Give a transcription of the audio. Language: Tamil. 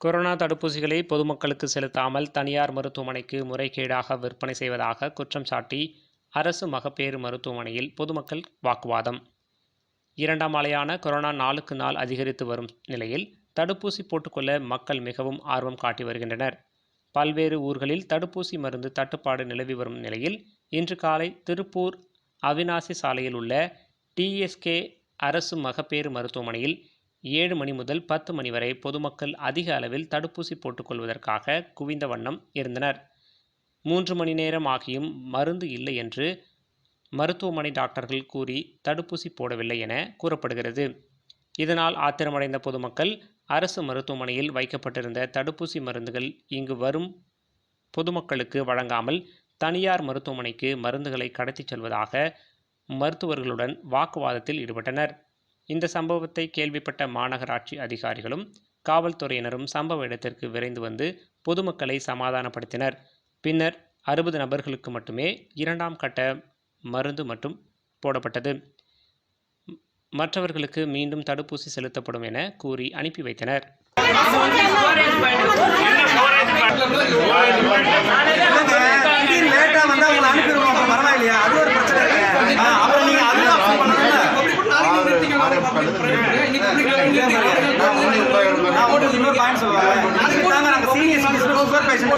கொரோனா தடுப்பூசிகளை பொதுமக்களுக்கு செலுத்தாமல் தனியார் மருத்துவமனைக்கு முறைகேடாக விற்பனை செய்வதாக குற்றம் சாட்டி அரசு மகப்பேறு மருத்துவமனையில் பொதுமக்கள் வாக்குவாதம். இரண்டாம் அலையான கொரோனா நாளுக்கு நாள் அதிகரித்து வரும் நிலையில் தடுப்பூசி போட்டுக்கொள்ள மக்கள் மிகவும் ஆர்வம் காட்டி வருகின்றனர். பல்வேறு ஊர்களில் தடுப்பூசி மருந்து தட்டுப்பாடு நிலவி வரும் நிலையில் இன்று காலை திருப்பூர் அவினாசி சாலையில் உள்ள டிஎஸ்கே அரசு மகப்பேறு மருத்துவமனையில் ஏழு மணி முதல் பத்து மணி வரை பொதுமக்கள் அதிக அளவில் தடுப்பூசி போட்டுக்கொள்வதற்காக குவிந்த வண்ணம் இருந்தனர். மூன்று மணி நேரம் ஆகியும் மருந்து இல்லை என்று மருத்துவமனை டாக்டர்கள் கூறி தடுப்பூசி போடவில்லை என கூறப்படுகிறது. இதனால் ஆத்திரமடைந்த பொதுமக்கள் அரசு மருத்துவமனையில் வைக்கப்பட்டிருந்த தடுப்பூசி மருந்துகள் இங்கு வரும் பொதுமக்களுக்கு வழங்காமல் தனியார் மருத்துவமனைக்கு மருந்துகளை கடத்திச் செல்வதாக மருத்துவர்களுடன் வாக்குவாதத்தில் ஈடுபட்டனர். இந்த சம்பவத்தை கேள்விப்பட்ட மாநகராட்சி அதிகாரிகளும் காவல்துறையினரும் சம்பவ இடத்திற்கு விரைந்து வந்து பொதுமக்களை சமாதானப்படுத்தினர். பின்னர் அறுபது நபர்களுக்கு மட்டுமே இரண்டாம் கட்ட மருந்து மட்டும் போடப்பட்டது. மற்றவர்களுக்கு மீண்டும் தடுப்பூசி செலுத்தப்படும் என கூறி அனுப்பி வைத்தனர். இன்னொரு பாயிண்ட் சொல்லுவேன் இதுக்கு தாங்க நாங்க பேஷண்ட்